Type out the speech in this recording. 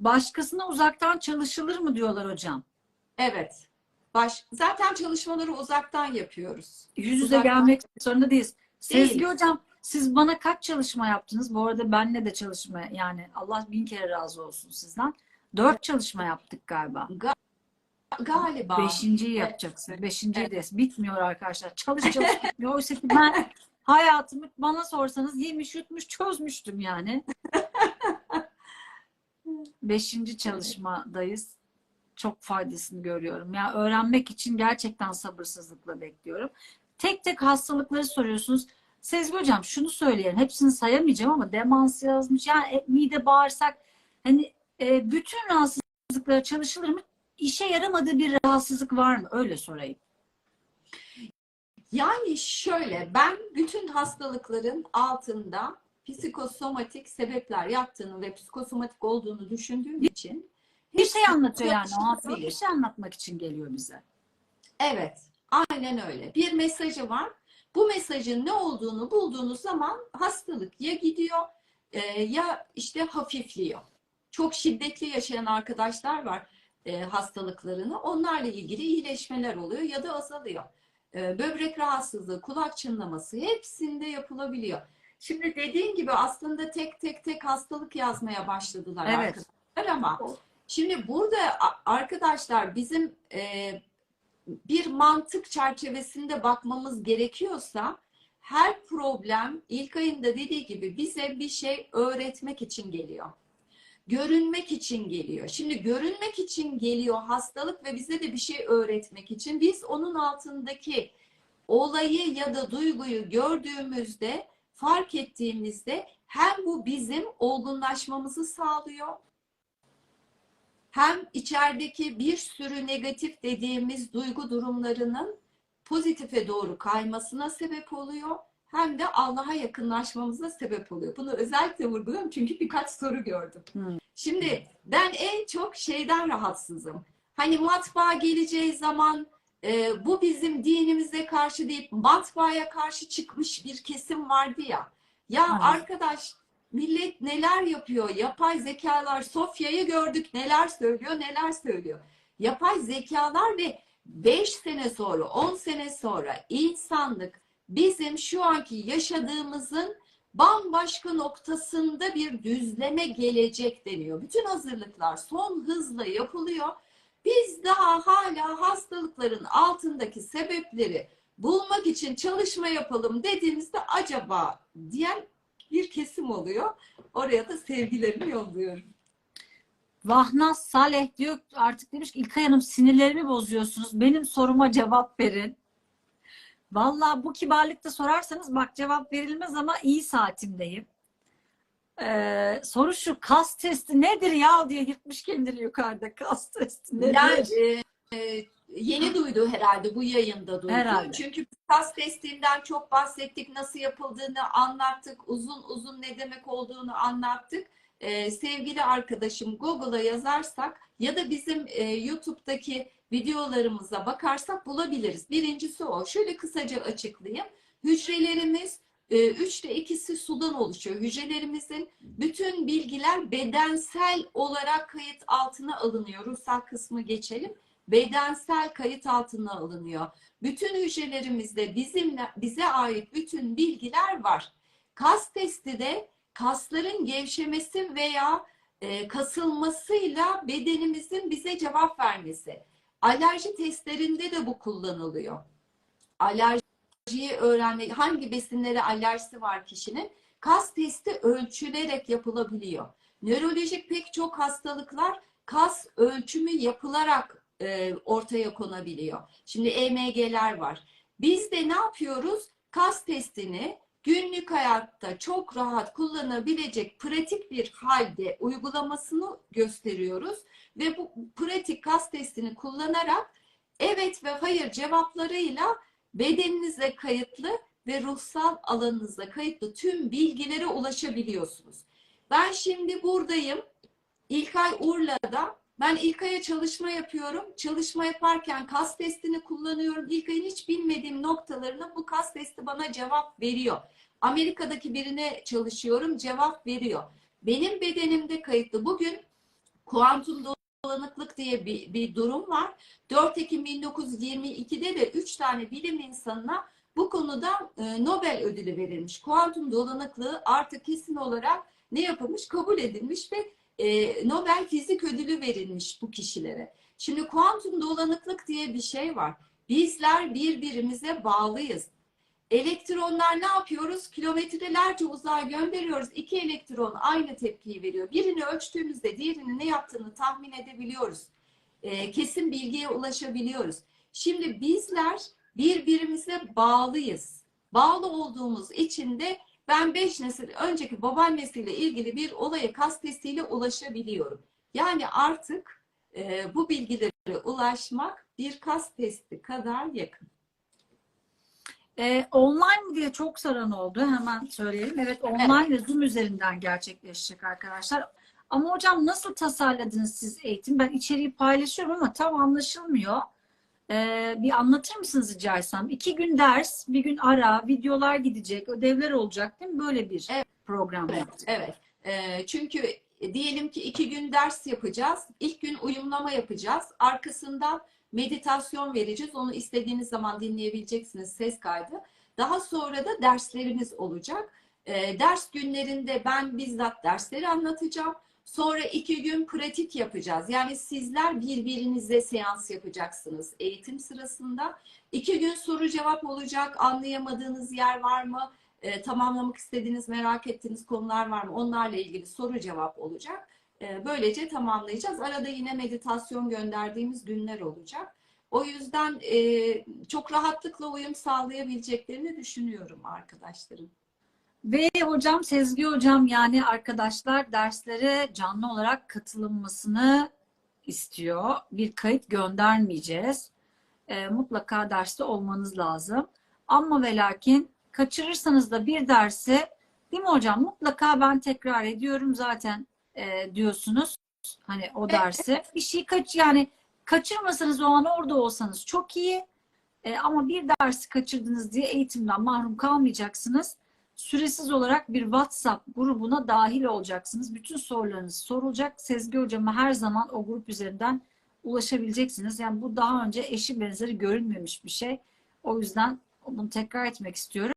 Başkasına uzaktan çalışılır mı diyorlar hocam? Evet. Baş, zaten çalışmaları uzaktan yapıyoruz. Yüz yüze Uzaktan. gelmek zorunda değiliz. Sezgi Değiliz. hocam siz bana kaç çalışma yaptınız? Bu arada benle de çalışma yani Allah bin kere razı olsun sizden. Dört çalışma yaptık galiba. Galiba. Beşinciyi Evet. yapacaksın. Beşinciyi de bitmiyor arkadaşlar. Çalış çalış bitmiyor. Oysa ki ben hayatımı bana sorsanız yemiş yutmuş çözmüştüm yani. Beşinci çalışmadayız. Çok faydasını görüyorum. Ya öğrenmek için gerçekten sabırsızlıkla bekliyorum. Tek tek hastalıkları soruyorsunuz. Sezgi hocam şunu söyleyelim. Hepsini sayamayacağım ama demans yazmış. Yani e, mide bağırsak hani e, bütün rahatsızlıklara çalışılır mı? İşe yaramadığı bir rahatsızlık var mı? Öyle sorayım. Yani şöyle ben bütün hastalıkların altında psikosomatik sebepler yattığını ve psikosomatik olduğunu düşündüğüm için Bir şey anlatıyor yani o hasta bir şey anlatmak için geliyor bize. Evet, aynen öyle. Bir mesajı var. Bu mesajın ne olduğunu bulduğunuz zaman hastalık ya gidiyor e, ya işte hafifliyor. Çok şiddetli yaşayan arkadaşlar var e, hastalıklarını. Onlarla ilgili iyileşmeler oluyor ya da azalıyor. E, böbrek rahatsızlığı, kulak çınlaması hepsinde yapılabiliyor. Şimdi dediğin gibi aslında tek tek tek hastalık yazmaya başladılar Evet. arkadaşlar ama şimdi burada arkadaşlar bizim e, bir mantık çerçevesinde bakmamız gerekiyorsa her problem ilk ayında dediği gibi bize bir şey öğretmek için geliyor. Görünmek için geliyor. Şimdi görünmek için geliyor hastalık ve bize de bir şey öğretmek için. Biz onun altındaki olayı ya da duyguyu gördüğümüzde, fark ettiğimizde hem bu bizim olgunlaşmamızı sağlıyor hem içerideki bir sürü negatif dediğimiz duygu durumlarının pozitife doğru kaymasına sebep oluyor. Hem de Allah'a yakınlaşmamıza sebep oluyor. Bunu özellikle vurguluyorum çünkü birkaç soru gördüm. Hmm. Şimdi ben en çok şeyden rahatsızım. Hani matbaa geleceği zaman e, bu bizim dinimize karşı deyip matbaaya karşı çıkmış bir kesim vardı ya. Ya Evet. arkadaş millet neler yapıyor? Yapay zekalar Sofya'yı gördük neler söylüyor neler söylüyor. Yapay zekalar ve 5 sene sonra 10 sene sonra insanlık bizim şu anki yaşadığımızın bambaşka noktasında bir düzleme gelecek deniyor. Bütün hazırlıklar son hızla yapılıyor. Biz daha hala hastalıkların altındaki sebepleri bulmak için çalışma yapalım dediğimizde acaba diyen bir kesim oluyor. Oraya da sevgilerimi yolluyorum. Vahnaz Saleh diyor artık demiş ki İlkay Hanım sinirlerimi bozuyorsunuz. Benim soruma cevap verin. Vallahi bu kibarlıkta sorarsanız bak cevap verilmez ama iyi saatimdeyim. Ee, soru şu kas testi nedir ya diye yırtmış kendini yukarıda kas testi nedir? Yani e, yeni duydu herhalde bu yayında duydu. Herhalde. Çünkü kas testinden çok bahsettik, nasıl yapıldığını anlattık, uzun uzun ne demek olduğunu anlattık. E, sevgili arkadaşım Google'a yazarsak ya da bizim e, YouTube'daki videolarımıza bakarsak bulabiliriz. Birincisi o. Şöyle kısaca açıklayayım. Hücrelerimiz üçte ikisi sudan oluşuyor. Hücrelerimizin bütün bilgiler bedensel olarak kayıt altına alınıyor. Ruhsal kısmı geçelim bedensel kayıt altına alınıyor. Bütün hücrelerimizde bizimle bize ait bütün bilgiler var. Kas testi de kasların gevşemesi veya e, kasılmasıyla bedenimizin bize cevap vermesi. Alerji testlerinde de bu kullanılıyor. Alerjiyi öğrenmek, hangi besinlere alerjisi var kişinin? Kas testi ölçülerek yapılabiliyor. Nörolojik pek çok hastalıklar kas ölçümü yapılarak e, ortaya konabiliyor. Şimdi EMG'ler var. Biz de ne yapıyoruz? Kas testini günlük hayatta çok rahat kullanabilecek pratik bir halde uygulamasını gösteriyoruz ve bu pratik kas testini kullanarak evet ve hayır cevaplarıyla bedeninize kayıtlı ve ruhsal alanınıza kayıtlı tüm bilgilere ulaşabiliyorsunuz. Ben şimdi buradayım. İlkay Urla'da ben İlkay'a çalışma yapıyorum. Çalışma yaparken kas testini kullanıyorum. İlkay'ın hiç bilmediğim noktalarına bu kas testi bana cevap veriyor. Amerika'daki birine çalışıyorum, cevap veriyor. Benim bedenimde kayıtlı. Bugün kuantum dolanıklık diye bir, bir durum var. 4 Ekim 1922'de de 3 tane bilim insanına bu konuda e, Nobel ödülü verilmiş. Kuantum dolanıklığı artık kesin olarak ne yapılmış? Kabul edilmiş ve e, Nobel Fizik Ödülü verilmiş bu kişilere. Şimdi kuantum dolanıklık diye bir şey var. Bizler birbirimize bağlıyız. Elektronlar ne yapıyoruz? Kilometrelerce uzağa gönderiyoruz. İki elektron aynı tepkiyi veriyor. Birini ölçtüğümüzde diğerinin ne yaptığını tahmin edebiliyoruz. E, kesin bilgiye ulaşabiliyoruz. Şimdi bizler birbirimize bağlıyız. Bağlı olduğumuz için de ben 5 nesil önceki babaannesiyle ilgili bir olaya kas testiyle ulaşabiliyorum. Yani artık e, bu bilgilere ulaşmak bir kas testi kadar yakın. Ee, online mı diye çok soran oldu. Hemen söyleyelim. Evet online ve Zoom üzerinden gerçekleşecek arkadaşlar. Ama hocam nasıl tasarladınız siz eğitim? Ben içeriği paylaşıyorum ama tam anlaşılmıyor. Ee, bir anlatır mısınız rica etsem? İki gün ders, bir gün ara, videolar gidecek, ödevler olacak değil mi? Böyle bir Evet. program Evet, yaptık. evet. Ee, çünkü diyelim ki iki gün ders yapacağız. İlk gün uyumlama yapacağız. Arkasından meditasyon vereceğiz. Onu istediğiniz zaman dinleyebileceksiniz ses kaydı. Daha sonra da derslerimiz olacak. Ee, ders günlerinde ben bizzat dersleri anlatacağım. Sonra iki gün pratik yapacağız. Yani sizler birbirinize seans yapacaksınız eğitim sırasında. İki gün soru cevap olacak. Anlayamadığınız yer var mı? E, tamamlamak istediğiniz, merak ettiğiniz konular var mı? Onlarla ilgili soru cevap olacak. E, böylece tamamlayacağız. Arada yine meditasyon gönderdiğimiz günler olacak. O yüzden e, çok rahatlıkla uyum sağlayabileceklerini düşünüyorum arkadaşlarım. Ve hocam Sezgi hocam yani arkadaşlar derslere canlı olarak katılınmasını istiyor. Bir kayıt göndermeyeceğiz. E, mutlaka derste olmanız lazım. Ama ve lakin kaçırırsanız da bir dersi değil mi hocam? Mutlaka ben tekrar ediyorum zaten e, diyorsunuz. Hani o dersi. Bir şey kaç yani kaçırmasanız o an orada olsanız çok iyi. E, ama bir dersi kaçırdınız diye eğitimden mahrum kalmayacaksınız süresiz olarak bir WhatsApp grubuna dahil olacaksınız. Bütün sorularınız sorulacak. Sezgi hocama her zaman o grup üzerinden ulaşabileceksiniz. Yani bu daha önce eşi benzeri görülmemiş bir şey. O yüzden bunu tekrar etmek istiyorum.